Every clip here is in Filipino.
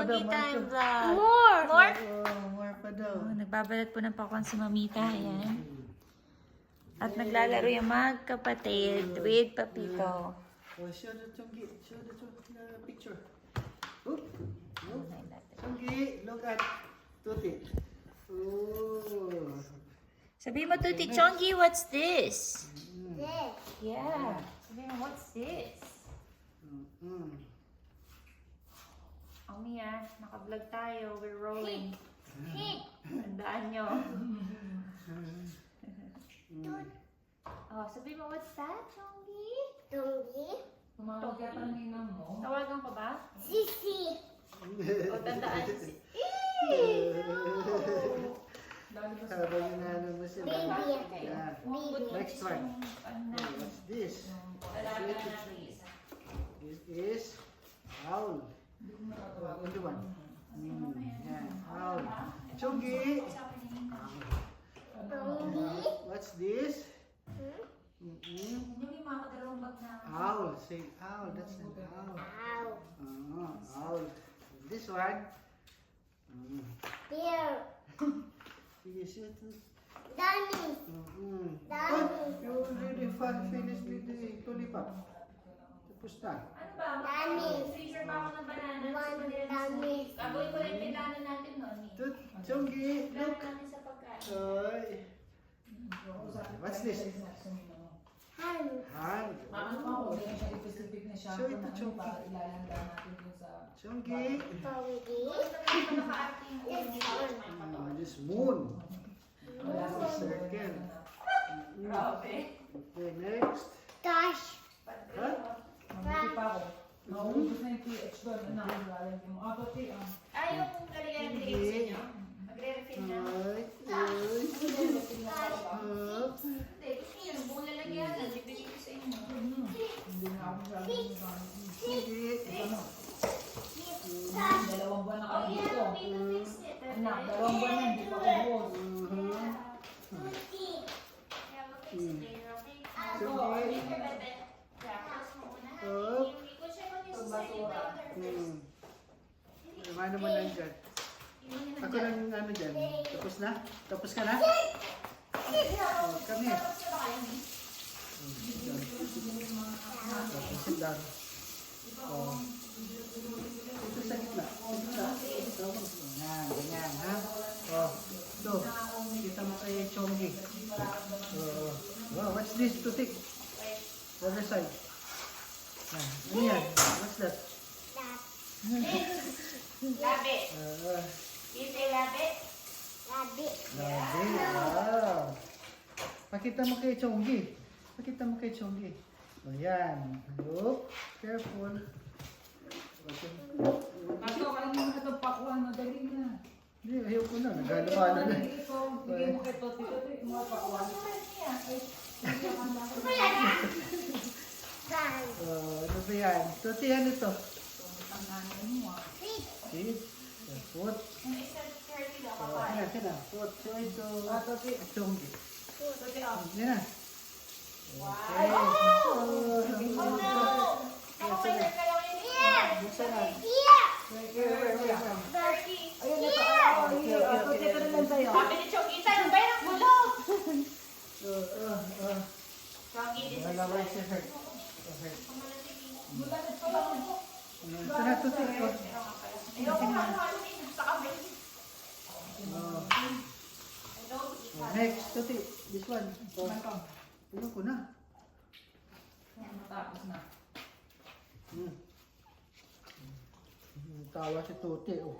Chonky more time pa. vlog. More! More? Oh, more pa daw. Oh, nagbabalat po ng pakwan si Mamita. Ayan. At naglalaro yung magkapatid with Papito. Oh, show the Chongi. Show the the picture. Oop. Oop. Chongi, look at Tuti. Oh. Sabi mo, Tuti Chongi, what's this? This. Yeah. Sabi mo, what's this? Mm. Oh, Mia, naka-vlog tayo. We're rolling. Tandaan nyo. oh, sabi mo, what's that, Chongi? Tongi. Tumawag yata ang ninang mo. Tawagan ko ba? Sisi. O, tandaan. si- ba sa Habang inaano mo sila. Baby. Yeah. Baby. Next one. What's this? Natin isa. This is owl. Ano ba? Mm, yeah, owl. Chongi. Tongi. What's this? Hmm? Bag na. Owl. Say owl. That's an owl. Ow. Oh, owl. This one. Mm. Bear. Sige, sit. Danny. Mm-mm. Dami. Oh, you already fin- finished with the lollipop. Na. Ano ba? Dami. Freezer pa ako ng banana. Dami. Gagawin ko lang yung pinlanan natin nun. eh. Planan look. natin sa pagkain. Oy. What's this? Hand. Hand. Ano pa ako, hindi siya specific na siya Show it to na ano Chonky. para ilalanda natin dun sa... Yung ulo This. Ah, moon. Wala sa circle. Grabe. Okay, next. Dash. Huh? Mabuti pa ako. Maubos na yung PH doon. Ano, lalagyan mo. Pati ah. Yung lalagyan ng drinks niyo? Magre-refill na. Ay, ay. Up. Hindi, gusto niyo yung buong lalagyan. Bibigay ko sa inyo. Hindi na ako lalagyan ng Sige. Dalawang buwan na Oh, kami yeah, dito. we will fix it. Anak, dalawang buwan na, hindi pa ubos. Mhm. Yeah, we'll fix it later, okay? Sige. Later, bebe. Yeah, close mo muna. Up. Yung- i-check mo yung society daughter Hmm. First. Ano naman nandyan? Yung Ako lang ano dyan. Tapos na? Tapos ka na? Oh, here. Tapos sit down. Oh. Ito sa gitna. Sa gitna. Ito. Yan, ganyan, ha? Oh. Ito. Kita mo kay Chongi. Oh. Wow, what's this? Tutik. Other side. Yan. Ano yan? What's that? Labi. Uh, Hindi, labi. Rabbit. Grabe, wow. Pakita mo kay Chonggi. Pakita mo kay Chonggi. O yan. Look, careful. Okay. Ato, kaya mo na itong pakuan. Madali na. Hindi, ayaw ko na. Nagalaman na. Ito, bigay mo kay Toti. Toti, mga pakuan. Uh, ano ba yan? Tuti, ano to? See? Foot. Yung isa, 30 daw, Oh, kapay. yan, sila. Foot. So ito. Ah, Toti. Chonggi. Tuti, oh. Yan na. Okay. Oh, Ako may nagkalaw yun. Here. Na. Here. Wait, wait, wait, wait. 30. Ayun, ito. Ah, oh, here. Ah, Toti, ito na lang sa'yo. Sabi ni Chokita, ano ba yan? Ang bulok! Uh, uh, uh. Chongi, this is wala siya hurt. I don't eat Oh, Next, tuti. This one. Oh. Ito. Ano ko na? Matapos na. Hmm. Hmm, Tawa si Tuti. Oh.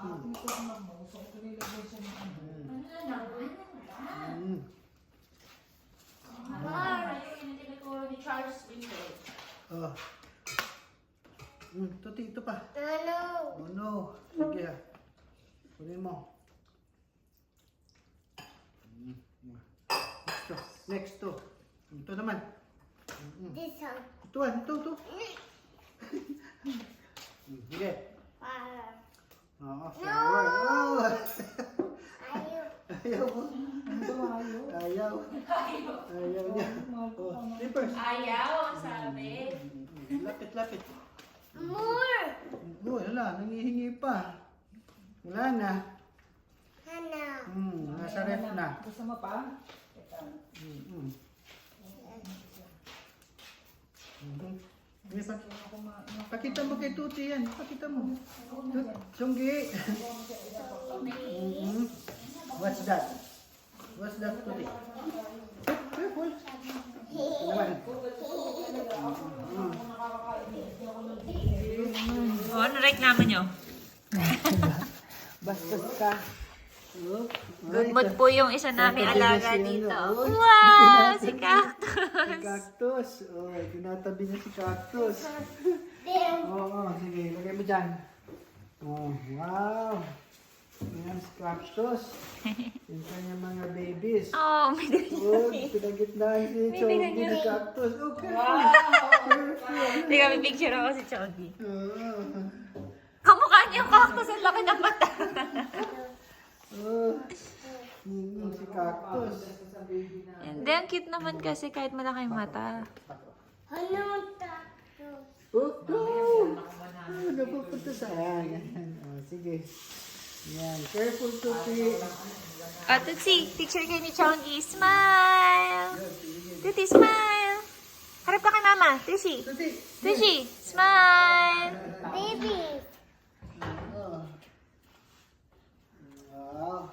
Ah, ito ang Hmm, Tuti, ito pa. Ano? Oh no. Sige ah. Kunin mo. Next to. Next to. Ito naman. This one. Ito ah, ito, ito. Hmm, Sige. Para. Oo, flower. Oh. Ayaw. Ayaw mo. Ayaw? Ayaw. Ayaw niya. Oh, slippers. Ayaw, ang sabi. Lapit, lapit. More. Mm, Oh, wala. Nangihingi pa. Wala na. Hana. Hmm, nasa ref na. Gusto mo pa? Hmm, hmm. Mhm. May pa- Pakita mo kay Tuti yan. Pakita mo. Tut, Sunggi. Mhm. What's that? What's that, Tuti? Tut, Careful. Naman. O, ano reklamo nyo? Bastos ka. Oh, Good mood po yung isa namin alaga si ano, dito. oh. Wow! Si Si Cactus! Cactus. Oh, tinatabi niya si Cactus. Oo, oh, sige. Lagay mo dyan. Oh, wow. Yan si Cactus. Yung kanyang mga babies. Oh, may Oh, pinagitnaan si May tingnan ni niya. Cactus. Okay. Careful. Teka, may picture ako si Chogi. Oo. Kamukha niya yung cactus. Ang laki ng mata. Oh. Mm, si Cactus. Hindi, ang cute naman kasi kahit malaki yung mata. Ano tato? Oh, oh. Oh, napupunta sa ayan. Oh, sige. Yan. Careful, Tuti. Ah, Tutsi, picture kayo ni Chongi. Smile! Tuti, smile! Harap ka kay mama. Tushi. Tuti. Smile! Baby. Oh.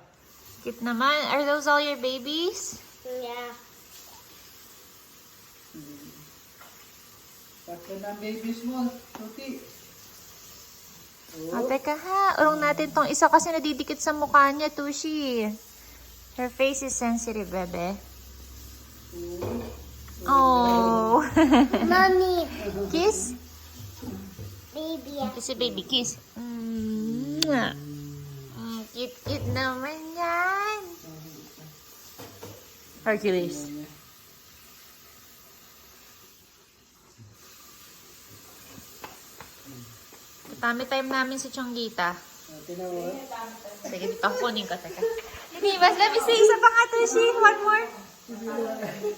Cute naman. Are those all your babies? Yeah. Tatlo na babies mo, Tuti. Oh, teka ha. Urong natin tong isa kasi nadidikit sa mukha niya, Tushi. Her face is sensitive, bebe. Oh. Mommy. kiss? Baby. Kiss si baby, kiss. Mm. Mm, cute, cute naman yan. Hercules. Tami time namin si Chonggita. Oh. Sige, dito ako kunin ko. Teka. Hindi, mas let me see. Isa pa nga, Tushi. One more.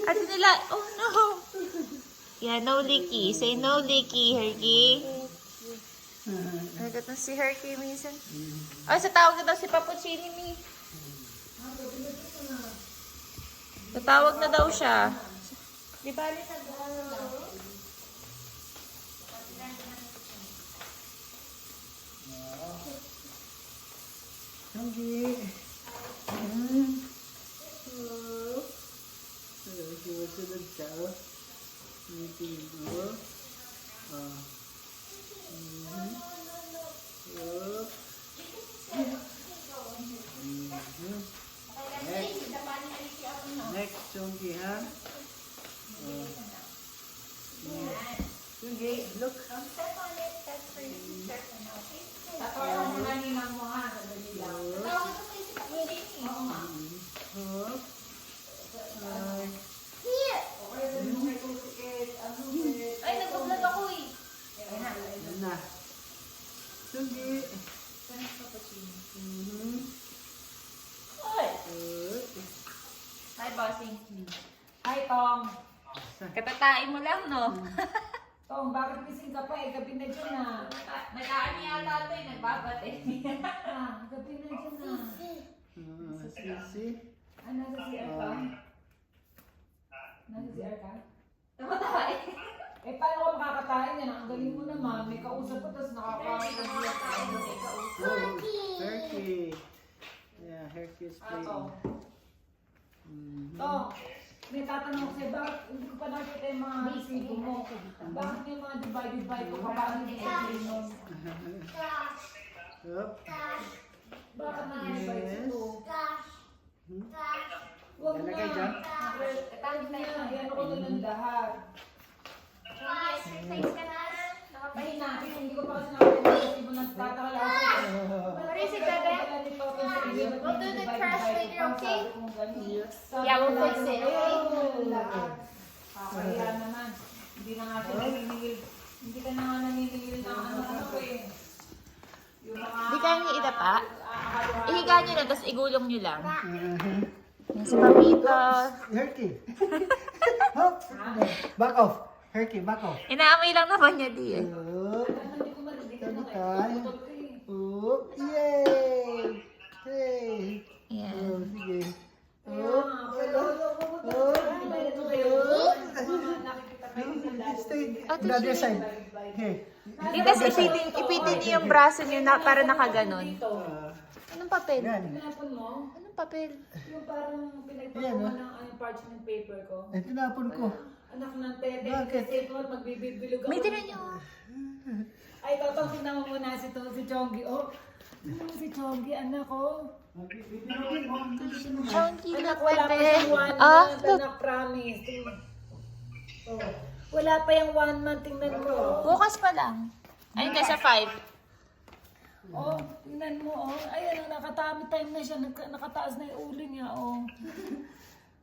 At nila, oh no. Yeah, no licky. Say no licky, Herky. Nagkat na si Herky minsan. Ay, sa tawag na daw si Papuccini, mi. Tatawag na daw siya. Di ba, na Sanggi. Mm. Oh. Sumusunod ka. Meeting mo. Oh. Mhm. Oh. Mhm. Next. Next, Sunggi, ha? Oh. Mm. Sunggi, look. Tatawa mo na ninang mo ha. Sadali lang. Oh. Ay. Ay, nag-vlog ako eh. Yan na. Sunggi. Mhm. Ay. Oh. Hi, bossing. Hi, Tom. Katatain mo lang, no? Tom, bakit gising ka pa eh? Gabi na dyan na. Nag-aani yata ito eh, nagbabate. Ah, gabi na dyan na. Ah, sisi. Ah, nasa CR ka? Nasa CR ka? Tumatawa eh. Eh, paano ka makakatayin yan? Ang galing mo naman. May kausap ko, tapos nakaka- Oh, Herky. Yeah, Herky's Ah, playing. Mhm. Tom, may tatanong ko sa'yo, bakit hindi ko pa nakita yung mga resibo mo? Bakit yung mga divide-divide ko pa paano yung resibo mo? Up. Bakit na-divide Yes. ito? Hmm? Huwag na. Lalagay dyan? Huwag na. Yan ako na ng lahat. Mahina. Hindi pa kasi nakita yung resibo ng tataka lang ako. What is it, Bebe? We'll do the trash later, okay? Yeah, we'll fix it, okay? Kaya naman. Hindi na nga siya naniningil. Hindi ka na nga naniningil ng ano-ano ko eh. Yung mga... Di kaya niya idapa? Ihiga niyo na, tapos igulong niyo lang. Yan si Papito. Back off. Herky, bako. Inaamoy lang naman niya di eh. Oop. Sabi tayo. Oop. Yay! Yay! Yeah. Oh, sige. Oop. Oop. Oop. Stay. The other side. Hey. Dito sa ipitin, ipitin niyo yung braso niyo na, para nakaganon. Anong papel? Yan. Tinapon mo? Anong papel? Yung parang oh. pinagpapunan ng ano, parchment paper ko. Eh, tinapon ko. Anak ng tete, Bakit? kasi ito magbibilog ako. May tinan niyo. Ay, totoo, tingnan mo muna si, to, si Chonggi. Oh, mo si Chonggi, anak ko. Chonky, Anak, look, wala pa siyang one Ah, month, anak, promise. Oh. Wala pa yung one month, tingnan mo. Bukas pa lang. Ayun ka sa five. Oh, tingnan mo, oh. Ay, ano, nakatami time na siya. Naka, nakataas na yung ulo niya, oh.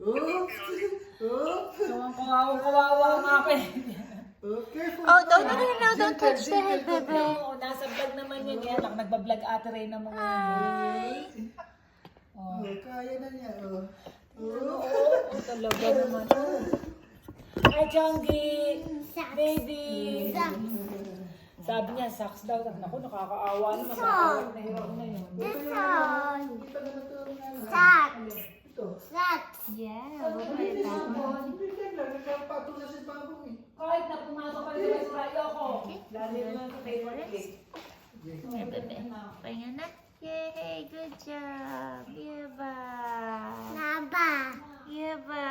Oops! Oops! Kawang kawawa, kawawa nga ako eh. Oh. Oh, don't, no, no, no, don't touch the head, bebe. Oo, nasa vlog naman yun. Yan, ako nagbablog ate Reyna mo. Hi. Oh, kaya na niya. Oh. Oh. Oo, talaga naman. Ay, Chonggi! Baby! Sabi niya, socks daw. Sabi, naku, nakakaawa naman. Nakakaawa na na yun. Yeah, look at that. Bigyan lang, nagkapatong na si Babong eh. Kahit na pumasok ka rin sa ayoko. Lalo naman sa paper plate. Here, bebe. Pahinga na. Yay, good job. Yeba. Yeba.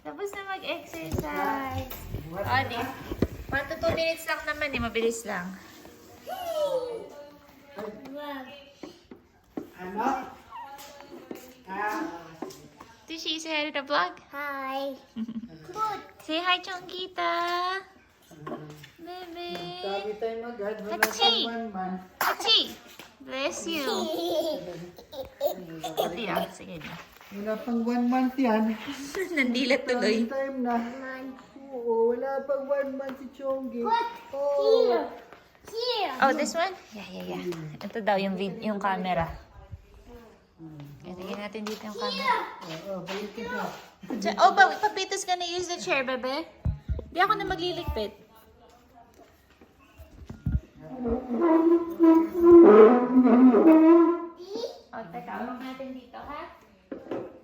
Tapos na mag-exercise. Adi. 1 to 2 minutes lang naman eh. Mabilis lang. Ano? Ah. Tushi, say hi to the vlog. Hi. Say hi, Chongkita. Bebe. Sabi tayo mag-guard. Wala Hachi. pang one man. Achi. Bless you. Ito yan. Sige na. Wala pang one month yan. Nandilat tuloy. Sabi time na. Oo, wala pang one month si Chonggi. Oh. Oh, this one? Yeah, yeah, yeah. Ito daw yung vid yung camera. Ilagay natin dito yung camera. Oo, balik kita. Oh, pa Papito's gonna use the chair, bebe. Di ako na magliligpit. Oh, teka. Huwag natin dito, ha?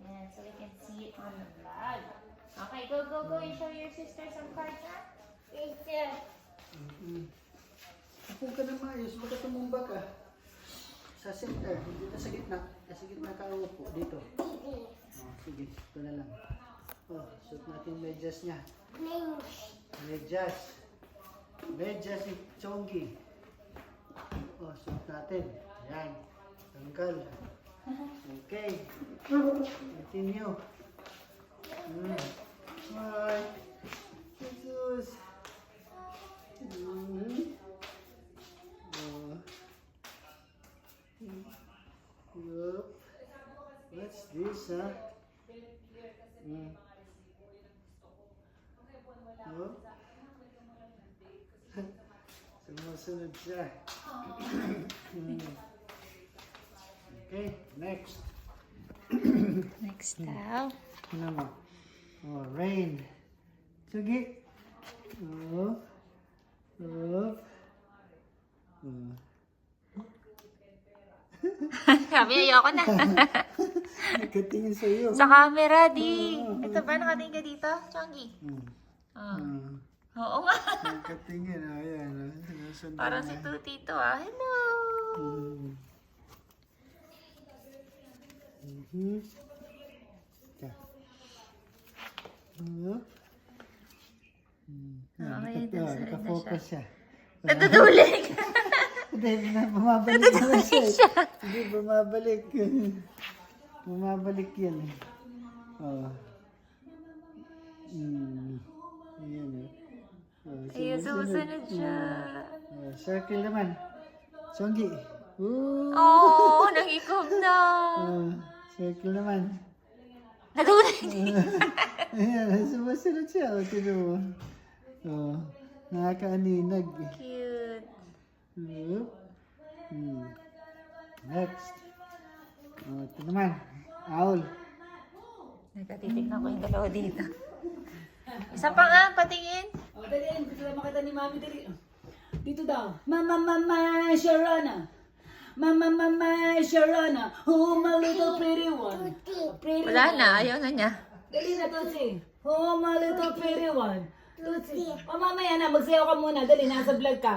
Yan, so we can see it on the vlog. Okay, go, go, go. You show your sister some cards, ha? Upo ka na maayos, baka tumumba ka. Sa center, dito sa gitna. Sa gitna ka upo, dito. Oh, sige, ito na lang. Oh, suot natin medyas niya. Medyas. Medyas si Chonggi. Oh, suot natin. Yan. Tanggal. Okay. Continue. Mm. Hi. Jesus. Mm. Oh. This, huh? Mm. Oh. Sumusunod siya. Mm. Okay, next. Next daw. Ano mo? Oh, rain. Sige. Oh. Oh. Oh. Sabi, ayoko na. Nakatingin sa iyo. Sa camera, di. Ito ba, nakatingin ka dito? Chongi. Hmm. Oh. Hmm. Oo nga. Nakatingin, oh, yan. Oh. Sinusundan Parang si Tuti to ah. Hello. Hmm. Mhm. Ka. Oh. Hmm. Ah, oh, red na Naka-focus siya. Natutulig. Hindi, na, bumabalik naman siya. eh. Hindi, bumabalik. bumabalik yan. Oh. Mm. Ayan eh. Oh, Ayun, sumusunod siya. Oh, circle naman. Songgi. Ooh. Oh, nagikom na. Oh, circle naman. Natutulig. Ayan, sumusunod siya. O, tino mo. Oh, nakakaaninag. Cute. Oh. Hmm. Next. Oh, ito naman. Owl. Nagkatitignan ko yung dalawa dito. Isa pa nga, patingin. O, Oh, dali, gusto na makita ni Mami, dali. Dito daw. Mama, mama, Sharona. Mama, mama, Sharona. Oh, my little pretty one. Pretty Wala one. na, ayaw na niya. Dali na to, si. Oh, my little pretty one. Tutsi. O mamaya na, magsayaw ka muna. Dali, nasa vlog ka.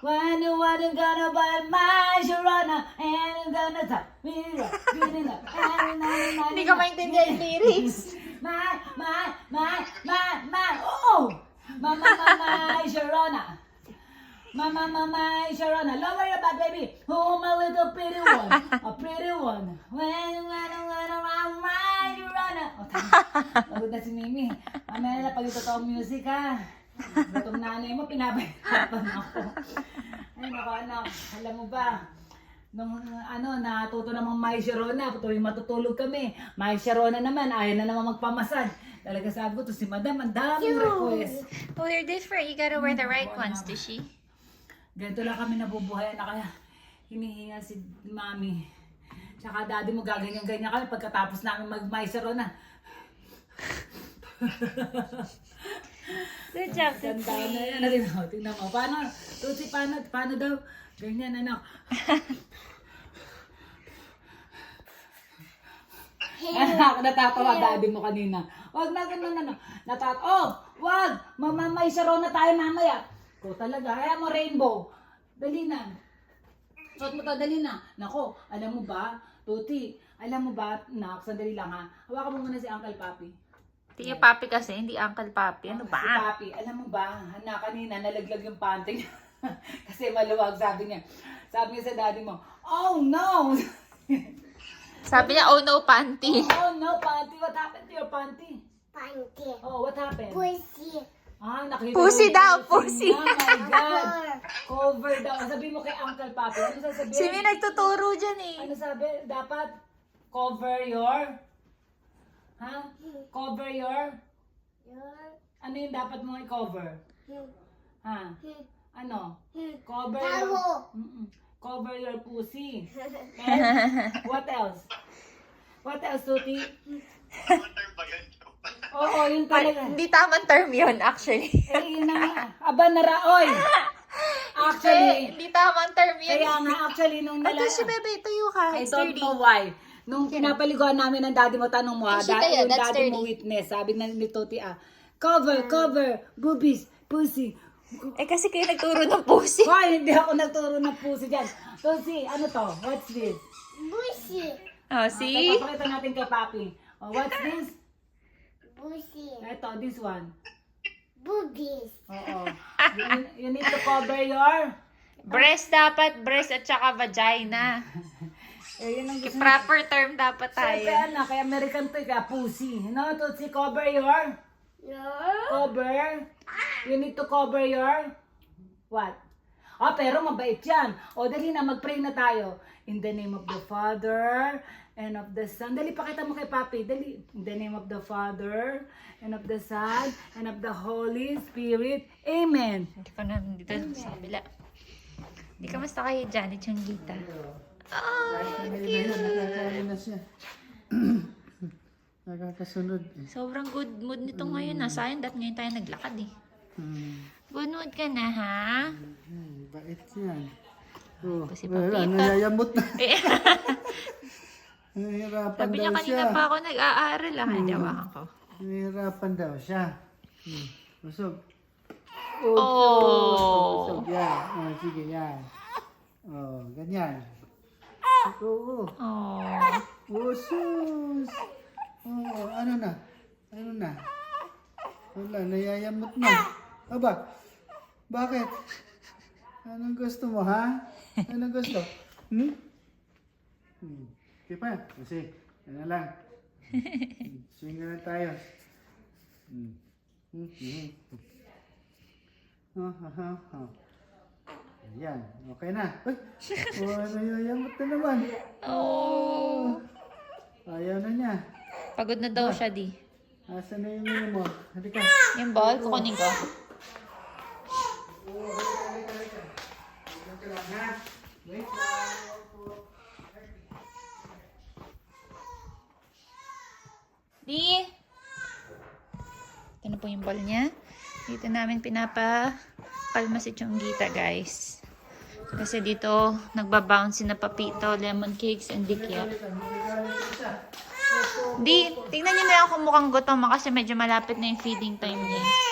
When you want to gonna buy my Sharona and I'm gonna top me Hindi ka maintindihan yung lyrics. My, my, my, my, my, oh! My, my, my, my Sharona. My, my, my, my Sharona. Lower your back, baby. Oh, my little pretty one. A pretty one. When you wanna, wanna, wanna, my Sharona. Oh, tama. Pagod na si Mimi. Mamaya na pag ito music, ha? Gatong nanay mo, pinabayatan ako. Ay, naku, anak. Alam mo ba, Nung ano, natuto namang May Sharona, tuwing matutulog kami. May Sharona naman, ayaw na naman magpamasad. Talaga sabi ko, to si Madam, ang daming request. Oh, they're different. You gotta wear the right ones, Tushy. Ganito lang kami nabubuhay na kaya hinihinga si Mami. Tsaka daddy mo gaganyan-ganyan kami pagkatapos namin mag-May Sharona. Good job, Ganda na yan. Ano mo? Tingnan mo. Paano? Tutsi, paano? Paano daw? Ganyan, anak. Anak, natatawa daddy mo kanina. Wag na ganun ano. Natat Oh, wag. Mamamay sa na tayo mamaya. Ko talaga. Kaya mo rainbow. Dali na. Suot mo to, dali na. Nako, alam mo ba, Tuti, alam mo ba, nak, sandali lang ha. Hawakan mo muna si Uncle Papi. Yung papi kasi, hindi Uncle Papi. Ano Si ba? Papi, alam mo ba, na kanina nalaglag yung panty niya. Kasi maluwag, sabi niya. Sabi niya sa daddy mo, oh no! Sabi niya, oh no, panty. oh no, panty, what happened to your panty? Panty. Oh, what happened? Pussy. Ah, nakita Pussy daw, pussy. pussy. Oh my God. Cover daw. Sabi mo kay Uncle Papi, ano sasabihin? Si May nagtuturo dyan eh. Ano sabi? Dapat cover your... Ha? Cover your... Your. Ano yung dapat mo i-cover? Ha? Ano? Cover your... Mm-mm. Cover your pussy. And what else? What else, Tuti? Oo, yun talaga. Hindi tamang term yun, actually. Eh, yun na nga. Aba, naraoy. Actually, Hindi tamang term yun. kaya nga actually nung Ito nala... si Bebe, tayo ka. I don't know why. Nung pinapaliguan namin ng daddy mo, tanong mo, ha, Ay, da- tayo, yung that's daddy mo witness, sabi na ni Tuti, ah, cover, cover, boobies, pussy. Eh kasi kayo nagturo ng pussy. Hoy, hindi ako nagturo ng pussy dyan. Tuti, ano to? What's this? Pussy. Oh, Okay, see? papakita natin kay Papi. Oh, what's this? Pussy. Ito, this one. Boobies. Oo. You, you need to cover your... Breast dapat, breast at saka vagina. Eh, yun ang gusto Proper term dapat Siyempre, tayo. anak, kaya American to, kaya pussy. No, Tutsi, cover your... No. Cover. You need to cover your... What? Ah, pero mabait yan. O, dali na, mag-pray na tayo. In the name of the Father and of the Son. Dali, pakita mo kay Papi. Dali. In the name of the Father and of the Son and of the Holy Spirit. Amen. Hindi pa na dito sa kabila. Hindi ka basta kay Janet yung gita. Oh, siya. Nakakasunod. sobrang good mood nito ngayon. na Sayang dat ngayon tayo naglakad eh. Hmm. Good mood ka na, ha? Hmm, bait yan. Oh, Si wala, Papito. nayayamot na. Eh, Nahihirapan Sabi niya kanina siya. pa ako nag-aaral lang. Hindi awakan ko. Nahihirapan daw siya. Hmm. Busog. Oh. Busog, yan. Oh, sige, yan. Oh, ganyan. Oo. Oh. Oh, sus. Oh, ano na? Ano na? Wala, nayayamot na. Aba, bakit? Anong gusto mo, ha? Anong gusto? Hmm? Hmm. Sige pa, kasi, ano lang. Swing na tayo. Hmm. Hmm, hmm. Oh, ha, ha. Ayan, okay na. Uy, oh, nayayamot na naman. Oh. Ayaw na niya. Pagod na daw siya, di. Asan na yung mino mo? Halika. Yung ball, kukunin ko. Di. Ito na po yung ball niya. Dito namin pinapapalma si Chonggita, guys. Kasi dito, nagbabounce na papito, lemon cakes, and dikya. Di, tingnan niyo na lang kung mukhang gutom kasi medyo malapit na yung feeding time niya.